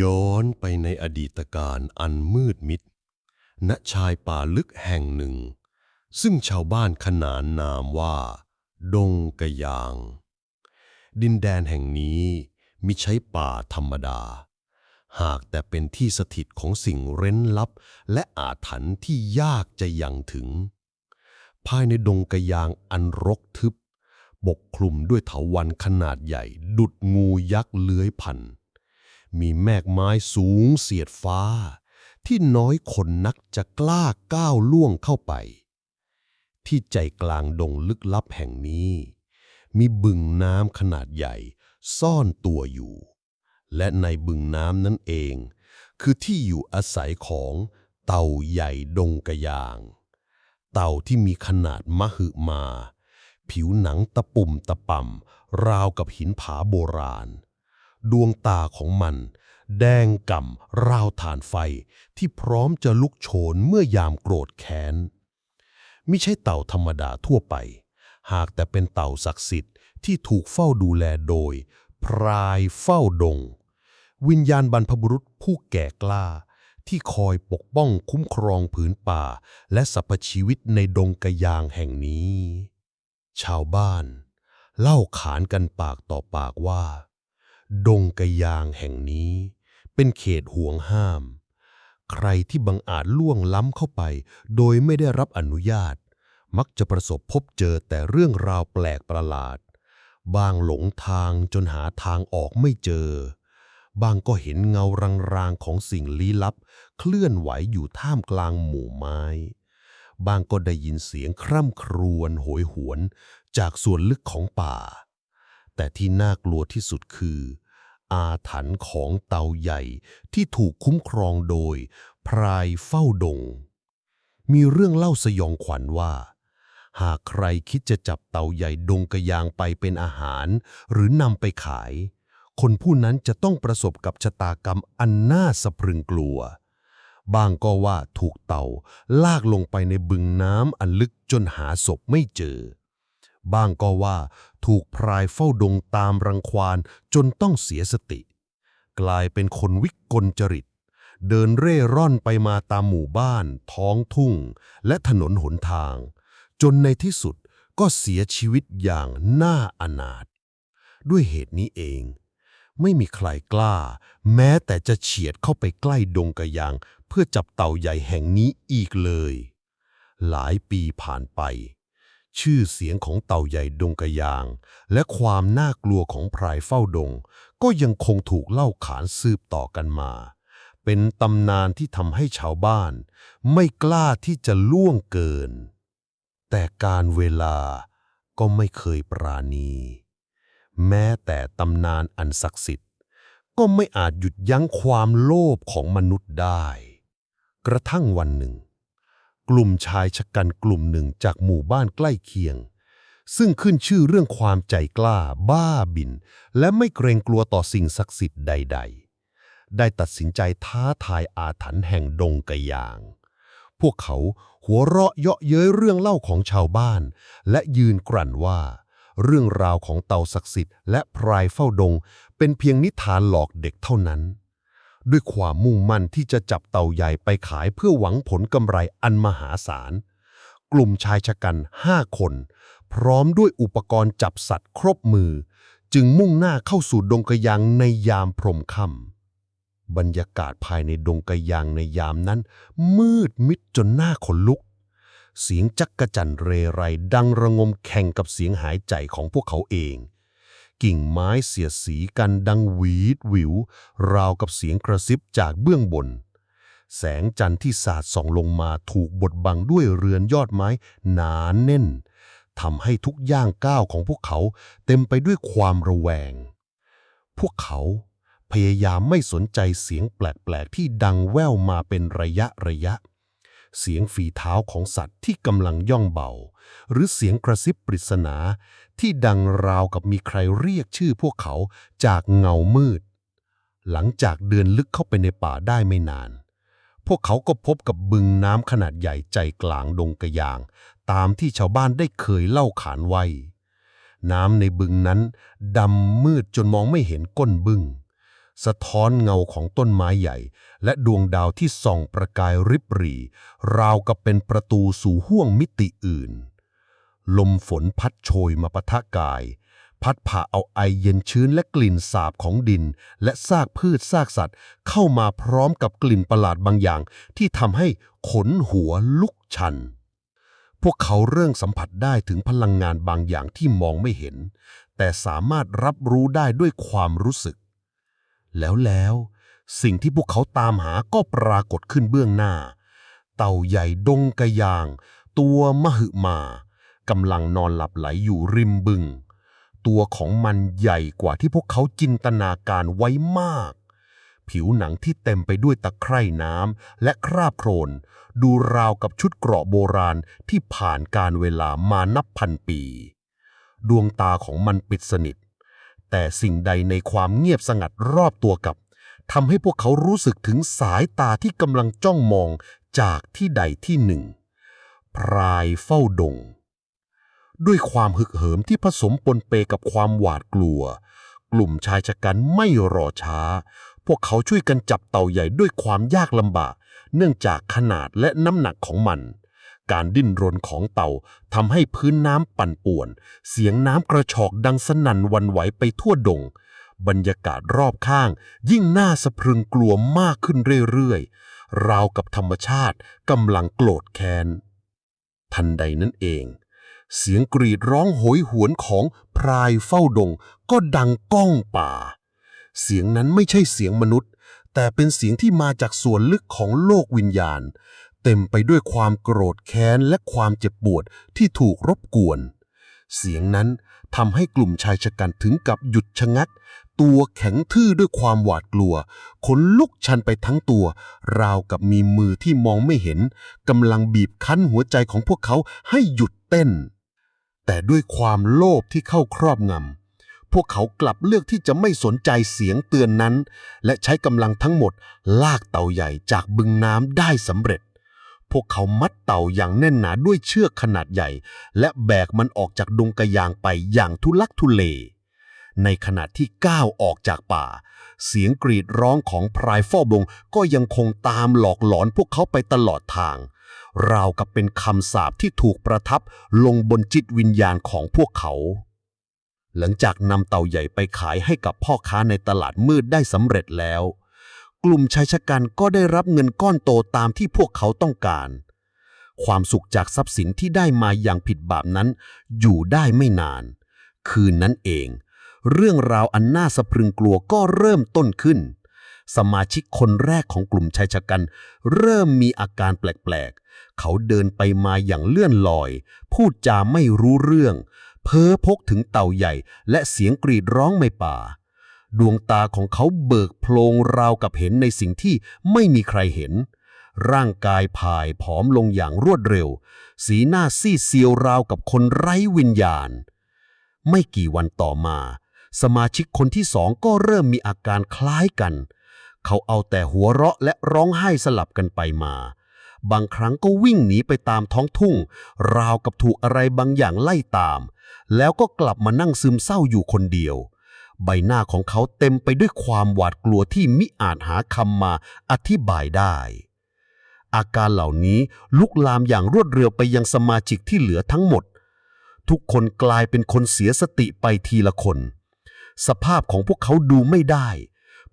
ย้อนไปในอดีตการอันมืดมิด ณ ชายป่าลึกแห่งหนึ่ง ซึ่งชาวบ้านขนานนามว่า ดงกะยาง ดินแดนแห่งนี้มิใช่ป่าธรรมดา หากแต่เป็นที่สถิตของสิ่งเร้นลับ และอาถรรพ์ที่ยากจะยังถึง ภายในดงกะยางอันรกทึบปกคลุมด้วยเถาวัลย์ขนาดใหญ่ ดุดงูยักษ์เลื้อยพัน มีแมกไม้สูงเสียดฟ้า ที่น้อยคนนักจะกล้าก้าวล่วงเข้าไป ที่ใจกลางดงลึกลับแห่งนี้ มีบึงน้ำขนาดใหญ่ซ่อนตัวอยู่ และในบึงน้ำนั่นเอง คือที่อยู่อาศัยของเต่าใหญ่ดงกระยาง เต่าที่มีขนาดมหึมา ผิวหนังตะปุ่มตะป่ำราวกับหินผาโบราณ ดวงตาของมัน แดงก่ำราวฐานไฟที่พร้อมจะลุกโชนเมื่อยามโกรธแค้นมิใช่เต่าธรรมดาทั่วไป หากแต่เป็นเต่าศักดิ์สิทธิ์ที่ถูกเฝ้าดูแลโดย พรายเฝ้าดง วิญญาณบรรพบุรุษผู้แก่กล้า ที่คอยปกป้องคุ้มครองผืนป่า และสรรพชีวิตในดงกระยางแห่งนี้ ชาวบ้าน เล่าขานกันปากต่อปากว่า ดงกระยางแห่งนี้ เป็นเขตห่วงห้าม ใครที่บังอาจล่วงล้ำเข้าไป โดยไม่ได้รับอนุญาต มักจะประสบพบเจอแต่เรื่องราวแปลกประหลาด บางหลงทางจนหาทางออกไม่เจอ บางก็เห็นเงารางๆของสิ่งลี้ลับ เคลื่อนไหวอยู่ท่ามกลางหมู่ไม้บางก็ได้ยินเสียงคร่ำครวญโหยหวนจากส่วนลึกของป่า แต่ที่น่ากลัวที่สุดคือ อาถรรพ์ของเต่าใหญ่ที่ถูกคุ้มครองโดย พรายเฝ้าดง มีเรื่องเล่าสยองขวัญว่า หากใครคิดจะจับเต่าใหญ่ดงกระยางไปเป็นอาหาร หรือนำไปขาย คนผู้นั้นจะต้องประสบกับชะตากรรมอันน่าสะพรึงกลัวบางก็ว่าถูกเต่าลากลงไปในบึงน้ำอันลึกจนหาศพไม่เจอ บางก็ว่าถูกพรายเฝ้าดงตามรังควานจนต้องเสียสติ กลายเป็นคนวิกลจริต เดินเร่ร่อนไปมาตามหมู่บ้าน ท้องทุ่ง และถนนหนทาง จนในที่สุดก็เสียชีวิตอย่างน่าอนาถด้วยเหตุนี้เอง ไม่มีใครกล้า แม้แต่จะเฉียดเข้าไปใกล้ดงกระยาง เพื่อจับเต่าใหญ่แห่งนี้อีกเลย หลายปีผ่านไป ชื่อเสียงของเต่าใหญ่ดงกระยาง และความน่ากลัวของพรายเฝ้าดง ก็ยังคงถูกเล่าขานสืบต่อกันมา เป็นตำนานที่ทำให้ชาวบ้าน ไม่กล้าที่จะล่วงเกิน แต่การเวลาก็ไม่เคยปราณี แม้แต่ตำนานอันศักดิ์สิทธิ์ ก็ไม่อาจหยุดยั้งความโลภของมนุษย์ได้ กระทั่งวันหนึ่ง กลุ่มชายชะกันกลุ่มหนึ่งจากหมู่บ้านใกล้เคียง ซึ่งขึ้นชื่อเรื่องความใจกล้า บ้าบิน และไม่เกรงกลัวต่อสิ่งศักดิ์สิทธิ์ใด ๆ ได้ตัดสินใจท้าทายอาถรรพ์แห่งดงกะยาง พวกเขาหัวเราะเยาะเย้ยเรื่องเล่าของชาวบ้าน และยืนกรั่นว่า เรื่องราวของเต่าศักดิ์สิทธิ์และพรายเฝ้าดง เป็นเพียงนิทานหลอกเด็กเท่านั้น ด้วยความมุ่งมั่นที่จะจับเต่าใหญ่ไปขายเพื่อหวังผลกำไรอันมหาศาล กลุ่มชายชะกันห้าคน พร้อมด้วยอุปกรณ์จับสัตว์ครบมือ จึงมุ่งหน้าเข้าสู่ดงกระยางในยามพรมค่ำบรรยากาศภายในดงกระยางในยามนั้น มืดมิดจนหน้าขนลุก เสียงจักกระจันเรไรดังระงมแข่งกับเสียงหายใจของพวกเขาเอง กิ่งไม้เสียดสีกันดังหวีดหวิว ราวกับเสียงกระซิบจากเบื้องบน แสงจันทร์ที่สาดส่องลงมาถูกบดบังด้วยเรือนยอดไม้หนาแน่นทำให้ทุกย่างก้าวของพวกเขาเต็มไปด้วยความระแวง พวกเขาพยายามไม่สนใจเสียงแปลกๆที่ดังแว่วมาเป็นระยะระยะ เสียงฝีเท้าของสัตว์ที่กำลังย่องเบา หรือเสียงกระซิบปริศนา ที่ดังราวกับมีใครเรียกชื่อพวกเขาจากเงามืด หลังจากเดินลึกเข้าไปในป่าได้ไม่นาน พวกเขาก็พบกับบึงน้ำขนาดใหญ่ใจกลางดงกระยาง ตามที่ชาวบ้านได้เคยเล่าขานไว้ น้ำในบึงนั้นดำมืดจนมองไม่เห็นก้นบึงสะท้อนเงาของต้นไม้ใหญ่ และดวงดาวที่ส่องประกายริบหรี่ ราวกับเป็นประตูสู่ห้วงมิติอื่น ลมฝนพัดโชยมาปะทะกาย พัดผ่าเอาไอเย็นชื้นและกลิ่นสาบของดิน และซากพืชซากสัตว์ เข้ามาพร้อมกับกลิ่นประหลาดบางอย่าง ที่ทำให้ขนหัวลุกชัน พวกเขาเริ่มสัมผัสได้ถึงพลังงานบางอย่างที่มองไม่เห็น แต่สามารถรับรู้ได้ด้วยความรู้สึก แล้วแล้วสิ่งที่พวกเขาตามหาก็ปรากฏขึ้นเบื้องหน้า เต่าใหญ่ดงกระยาง ตัวมหึมา กำลังนอนหลับไหลอยู่ริมบึง ตัวของมันใหญ่กว่าที่พวกเขาจินตนาการไว้มาก ผิวหนังที่เต็มไปด้วยตะไคร่น้ำและคราบโคลนดูราวกับชุดเกราะโบราณที่ผ่านการเวลามานับพันปี ดวงตาของมันปิดสนิท แต่สิ่งใดในความเงียบสงัดรอบตัวกับทำให้พวกเขารู้สึกถึงสายตาที่กำลังจ้องมองจากที่ใดที่หนึ่ง พรายเฝ้าดง ด้วยความฮึกเหิมที่ผสมปนเปกับความหวาดกลัว กลุ่มชายชะกันไม่รอช้า พวกเขาช่วยกันจับเต่าใหญ่ด้วยความยากลำบาก เนื่องจากขนาดและน้ำหนักของมัน การดิ้นรนของเต่าทำให้พื้นน้ำปั่นป่วน เสียงน้ำกระชอกดังสนั่นวันไหวไปทั่วดง บรรยากาศรอบข้าง ยิ่งน่าสะพรึงกลัวมากขึ้นเรื่อยๆ ราวกับธรรมชาติกำลังโกรธแค้นทันใดนั้นเอง เสียงกรีดร้องโหยหวนของพรายเฝ้าดง ก็ดังก้องป่า เสียงนั้นไม่ใช่เสียงมนุษย์ แต่เป็นเสียงที่มาจากส่วนลึกของโลกวิญญาณ เต็มไปด้วยความโกรธแค้นและความเจ็บปวดที่ถูกรบกวน เสียงนั้นทำให้กลุ่มชายชะกันถึงกับหยุดชะงัก ตัวแข็งทื่อด้วยความหวาดกลัว ขนลุกชันไปทั้งตัว ราวกับมีมือที่มองไม่เห็นกำลังบีบคั้นหัวใจของพวกเขาให้หยุดเต้น แต่ด้วยความโลภที่เข้าครอบงำพวกเขากลับเลือกที่จะไม่สนใจเสียงเตือนนั้น และใช้กำลังทั้งหมดลากเต่าใหญ่จากบึงน้ำได้สำเร็จ พวกเขามัดเต่าอย่างแน่นหนาด้วยเชือกขนาดใหญ่ และแบกมันออกจากดงกระยางไปอย่างทุลักทุเลในขณะที่ก้าวออกจากป่า เสียงกรีดร้องของพรายฟอบงก็ยังคงตามหลอกหลอนพวกเขาไปตลอดทาง ราวกับเป็นคำสาปที่ถูกประทับลงบนจิตวิญญาณของพวกเขา หลังจากนำเต่าใหญ่ไปขายให้กับพ่อค้าในตลาดมืดได้สำเร็จแล้ว กลุ่มชายชะกันก็ได้รับเงินก้อนโตตามที่พวกเขาต้องการ ความสุขจากทรัพย์สินที่ได้มาอย่างผิดบาปนั้น อยู่ได้ไม่นาน คืนนั้นเอง เรื่องราวอันน่าสะพรึงกลัวก็เริ่มต้นขึ้น สมาชิกคนแรกของกลุ่มชายชะกัน เริ่มมีอาการแปลกๆ เขาเดินไปมาอย่างเลื่อนลอย พูดจาไม่รู้เรื่อง เพ้อพกถึงเต่าใหญ่ และเสียงกรีดร้องในป่า ดวงตาของเขาเบิกโพลงราวกับเห็นในสิ่งที่ไม่มีใครเห็น ร่างกายผายผอมลงอย่างรวดเร็ว สีหน้าซีดเซียวราวกับคนไร้วิญญาณ ไม่กี่วันต่อมาสมาชิกคนที่สองก็เริ่มมีอาการคล้ายกัน เขาเอาแต่หัวเราะและร้องไห้สลับกันไปมา บางครั้งก็วิ่งหนีไปตามท้องทุ่ง ราวกับถูกอะไรบางอย่างไล่ตาม แล้วก็กลับมานั่งซึมเศร้าอยู่คนเดียว ใบหน้าของเขาเต็มไปด้วยความหวาดกลัวที่มิอาจหาคำมาอธิบายได้ อาการเหล่านี้ลุกลามอย่างรวดเร็วไปยังสมาชิกที่เหลือทั้งหมด ทุกคนกลายเป็นคนเสียสติไปทีละคน สภาพของพวกเขาดูไม่ได้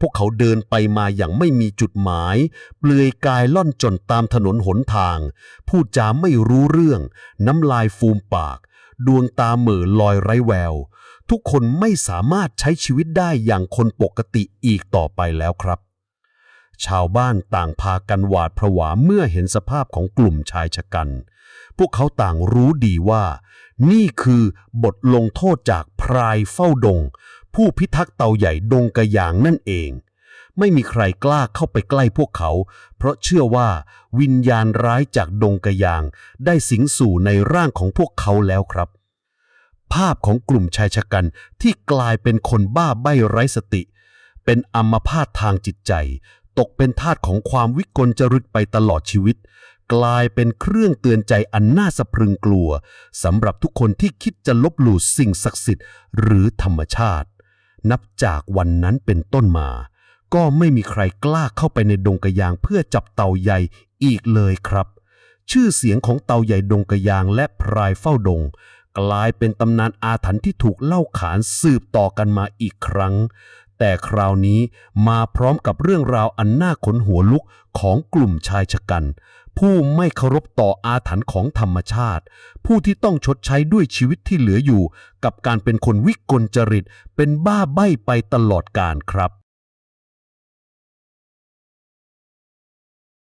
พวกเขาเดินไปมาอย่างไม่มีจุดหมาย เปลือยกายล่อนจนตามถนนหนทาง พูดจาไม่รู้เรื่อง น้ำลายฟูมปาก ดวงตาเหม่อลอยไร้แวว ทุกคนไม่สามารถใช้ชีวิตได้อย่างคนปกติอีกต่อไปแล้วครับ ชาวบ้านต่างพากันหวาดผวาเมื่อเห็นสภาพของกลุ่มชายชะกัน พวกเขาต่างรู้ดีว่า นี่คือบทลงโทษจากพรายเฝ้าดง ผู้พิทักษ์เต่าใหญ่ดงกระยางนั่นเอง ไม่มีใครกล้าเข้าไปใกล้พวกเขา เพราะเชื่อว่าวิญญาณร้ายจากดงกระยางได้สิงสู่ในร่างของพวกเขาแล้วครับ ภาพของกลุ่มชายชะกันที่กลายเป็นคนบ้าใบ้ไร้สติ เป็นอัมพาตทางจิตใจ ตกเป็นทาสของความวิกลจริตไปตลอดชีวิตกลายเป็นเครื่องเตือนใจอันน่าสะพรึงกลัวสำหรับทุกคนที่คิดจะลบหลู่สิ่งศักดิ์สิทธิ์หรือธรรมชาติ นับจากวันนั้นเป็นต้นมา ก็ไม่มีใครกล้าเข้าไปในดงกระยางเพื่อจับเต่าใหญ่อีกเลยครับ ชื่อเสียงของเต่าใหญ่ดงกระยางและพรายเฝ้าดง กลายเป็นตำนานอาถรรพ์ที่ถูกเล่าขานสืบต่อกันมาอีกครั้ง แต่คราวนี้มาพร้อมกับเรื่องราวอันน่าขนหัวลุกของกลุ่มชายชะกัน ผู้ไม่เคารพต่ออาถรรพ์ของธรรมชาติ ผู้ที่ต้องชดใช้ด้วยชีวิตที่เหลืออยู่ กับการเป็นคนวิกลจริต เป็นบ้าใบ้ไปตลอดกาลครับ